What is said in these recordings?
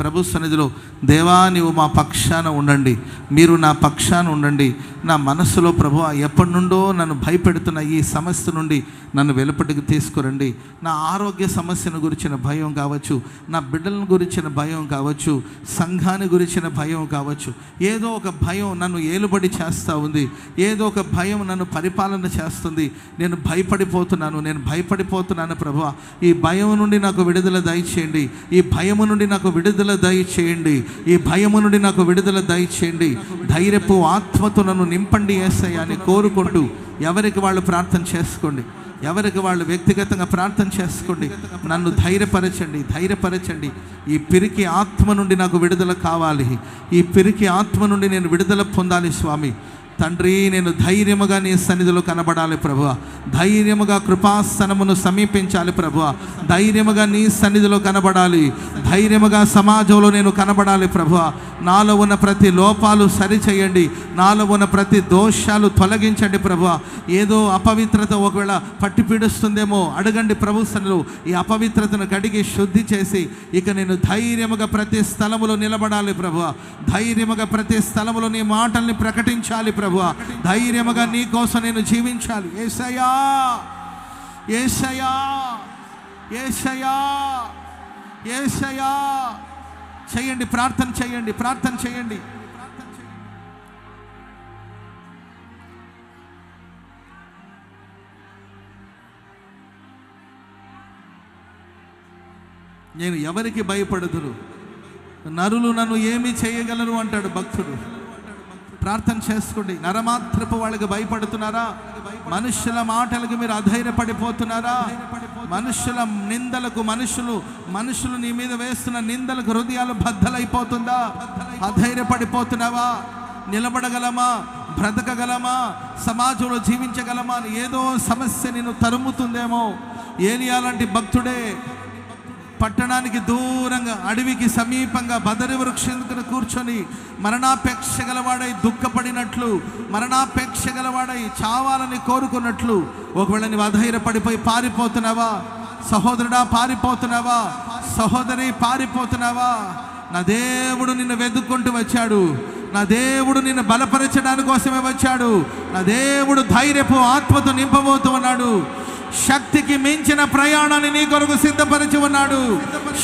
ప్రభు సన్నిధిలో దేవా నీవు మా పక్షాన ఉండండి. మీరు నా పక్షాన ఉండండి. నా మనస్సులో ప్రభు ఎప్పటి నుండో నన్ను భయపెడుతున్న ఈ సమస్య నుండి నన్ను వెలుపటికి తీసుకురండి. నా ఆరోగ్య సమస్యను గురించిన భయం కావచ్చు నా బిడ్డలను గురించిన భయం కావచ్చు సంఘాన్ని గురించిన భయం కావచ్చు. ఏదో ఒక భయం నన్ను ఏలుబడి చేస్తూ ఉంది. ఏదో ఒక భయం నన్ను పరిపాలన చేస్తుంది. నేను భయపడిపోతున్నాను. నేను భయపడిపోతున్నాను ప్రభు. ఈ భయం నుండి నాకు విడుదల దయచేయండి. ఈ భయము నుండి నాకు విడుదల దయచేయండి. ఈ భయము నుండి నాకు విడుదల దయచేయండి. ధైర్యపు ఆత్మతో నన్ను నింపండి ఏసయ్య అని కోరుకుంటూ ఎవరికి వాళ్ళు ప్రార్థన చేసుకోండి. ఎవరికి వాళ్ళు వ్యక్తిగతంగా ప్రార్థన చేసుకోండి. నన్ను ధైర్యపరచండి ధైర్యపరచండి. ఈ పిరికి ఆత్మ నుండి నాకు విడుదల కావాలి. ఈ పిరికి ఆత్మ నుండి నేను విడుదల పొందాలి స్వామి. తండ్రి నేను ధైర్యముగా నీ సన్నిధిలో కనబడాలి ప్రభు ధైర్యముగా కృపాసనమును సమీపించాలి ప్రభు ధైర్యముగా నీ సన్నిధిలో కనబడాలి. ధైర్యముగా సమాజంలో నేను కనబడాలి ప్రభు నాలో ఉన్న ప్రతి లోపాలు సరిచేయండి. నాలో ఉన్న ప్రతి దోషాలు తొలగించండి ప్రభు ఏదో అపవిత్రత ఒకవేళ పట్టి పీడిస్తుందేమో అడగండి ప్రభు సన్నిలో ఈ అపవిత్రతను కడిగి శుద్ధి చేసి ఇక నేను ధైర్యముగా ప్రతి స్థలములో నిలబడాలి ప్రభు ధైర్యముగా ప్రతి స్థలములో నీ మాటల్ని ప్రకటించాలి ప్రభు ధైర్యముగా నీ కోసం నేను జీవించాలి. ఏసయా ఏసయా ఏసయా ఏసయా చేయండి ప్రార్థన చేయండి ప్రార్థన చేయండి. నేను ఎవరికి భయపడదును నరులు నన్ను ఏమి చేయగలరు అంటాడు భక్తుడు. ప్రార్థన చేసుకోండి. నరమాత్రపు వాళ్ళకి భయపడుతున్నారా? మనుషుల మాటలకు మీరు అధైర్యపడిపోతున్నారా? మనుషుల నిందలకు మనుషులు మనుషులు నీ మీద వేస్తున్న నిందలకు హృదయాలు బద్దలైపోతుందా? అధైర్యపడిపోతున్నావా? నిలబడగలమా? బ్రతకగలమా? సమాజంలో జీవించగలమా అని ఏదో సమస్య నిన్ను తరుముతుందేమో? ఏలియా లాంటి భక్తుడే పట్టణానికి దూరంగా అడవికి సమీపంగా బదరి వృక్షం కూర్చొని మరణాపేక్ష గలవాడై దుఃఖపడినట్లు మరణాపేక్ష గలవాడై చావాలని కోరుకున్నట్లు ఒకవేళ నీవు అధైర్యపడిపోయి పారిపోతున్నావా? సహోదరుడా పారిపోతున్నావా? సహోదరి పారిపోతున్నావా? నా దేవుడు నిన్ను వెతుక్కుంటూ వచ్చాడు. నా దేవుడు నిన్ను బలపరచడానికి కోసమే వచ్చాడు. నా దేవుడు ధైర్యపు ఆత్మతో నింపబోతూ ఉన్నాడు. శక్తికి మించిన ప్రయాణాన్ని నీ కొరకు సిద్ధపరిచి ఉన్నాడు.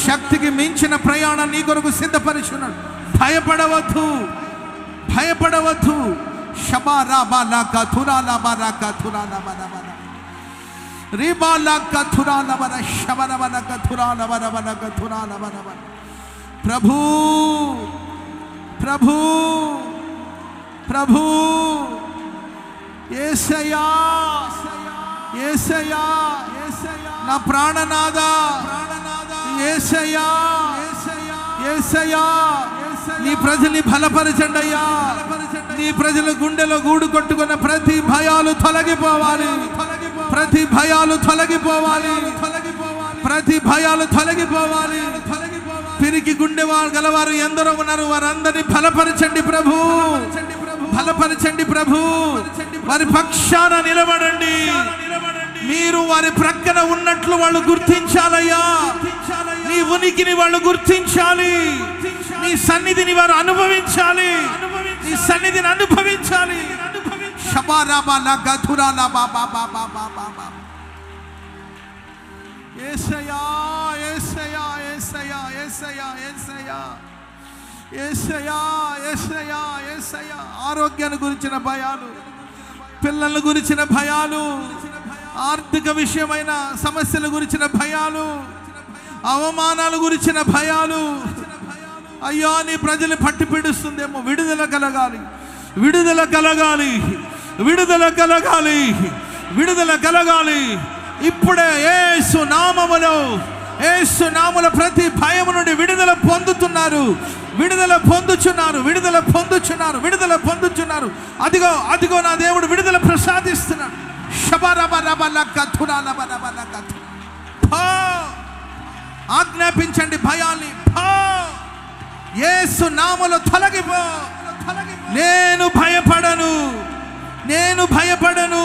శక్తికి మించిన ప్రయాణాన్ని నీ కొరకు సిద్ధపరిచి ఉన్నాడు. భయపడవద్దు. భయపడవద్దు. ప్రభు ప్రభు ప్రభు. ఏసయా ఏసయ్యా నా ప్రాణనాదా ఏసయ్యా ఏసయ్యా. నీ ప్రజల్ని బలపరచండి అయ్యా నీ ప్రజల గుండెలో గూడు కొట్టుకున్న ప్రతి భయాలు తొలగిపోవాలి. ప్రతి భయాలు తొలగిపోవాలి. ప్రతి భయాలు తొలగిపోవాలి. పిరికి గుండె గలవారు ఎందరో ఉన్నారు వారందరినీ బలపరచండి ప్రభు. బలపరచండి ప్రభు. వారి పక్షాన నిలబడండి. మీరు వారి ప్రక్కన ఉన్నట్లు వాళ్ళు గుర్తించాలయ్యా. నీ ఉనికిని వాళ్ళు గుర్తించాలి. నీ సన్నిధిని వారు అనుభవించాలి. నీ సన్నిధిని అనుభవించాలి. షబారాబాలా గధురాలా బాబా బాబా బాబా ఏసయా ఏసయా ఏసయా ఆరోగ్యాన్ని గురించిన భయాలు పిల్లల గురించిన భయాలు ఆర్థిక విషయమైన సమస్యల గురించిన భయాలు అవమానాల గురించిన భయాలు. అయ్యా నీ ప్రజలు పట్టిపిడుస్తుందేమో విడుదల కలగాలి. విడుదల కలగాలి. విడుదల కలగాలి. విడుదల కలగాలి. ఇప్పుడే ఏసు నామములో ఏసు నాముల ప్రతి భయము నుండి విడుదల పొందుతున్నారు. విడుదల పొందుచున్నారు విడుదల పొందుచున్నారు విడుదల పొందుచున్నారు అదిగో అదిగో నా దేవుడు విడుదల ప్రసాదిస్తున్నాడు. రబ రబ ఆజ్ఞాపించండి భయాన్ని ఏసు యేసు నామలో తొలగిపో నేను భయపడను నేను భయపడను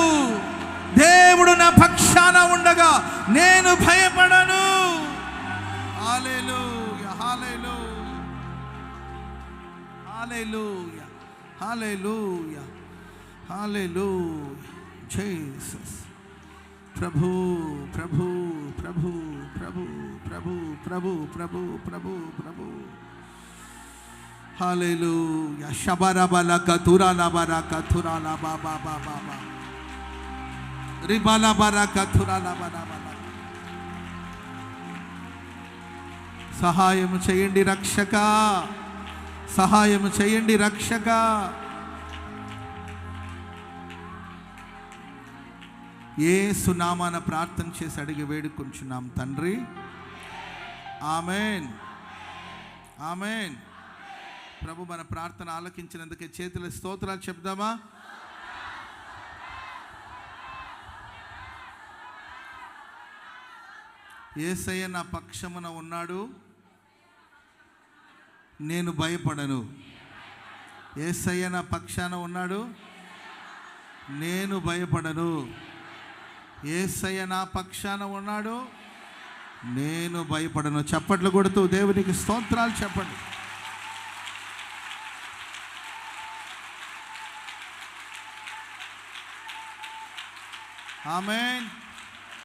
దేవుడు నా పక్షాన ఉండగా నేను భయపడను హాలేలుయా హాలేలూయా హాలేలూయా జీసస్ ప్రభు ప్రభు ప్రభు ప్రభు ప్రభు ప్రభు ప్రభు ప్రభు ప్రభు హాలేలూయా షబరబల కతురాల బర కతురాల బాబా బాబా బా రిబల బర కతురాల బర సహాయం చేయండి రక్షక సహాయం చేయండి రక్షక. ఏ సునామాన ప్రార్థన చేసి అడిగి వేడుకుంటున్నాం తండ్రి. ఆమెన్. ఆమెన్. ప్రభు మన ప్రార్థన ఆలకించినందుకే చేతుల స్తోత్రాలు చెప్దామా? ఏసయ్య నా పక్షమున ఉన్నాడు. నేను భయపడను. ఏసయ్య నా పక్షాన ఉన్నాడు. నేను భయపడను. ఏసయ్య నా పక్షాన ఉన్నాడు. నేను భయపడను. చప్పట్లు కొడుతూ దేవునికి స్తోత్రాలు చెప్పండి. ఆమెన్.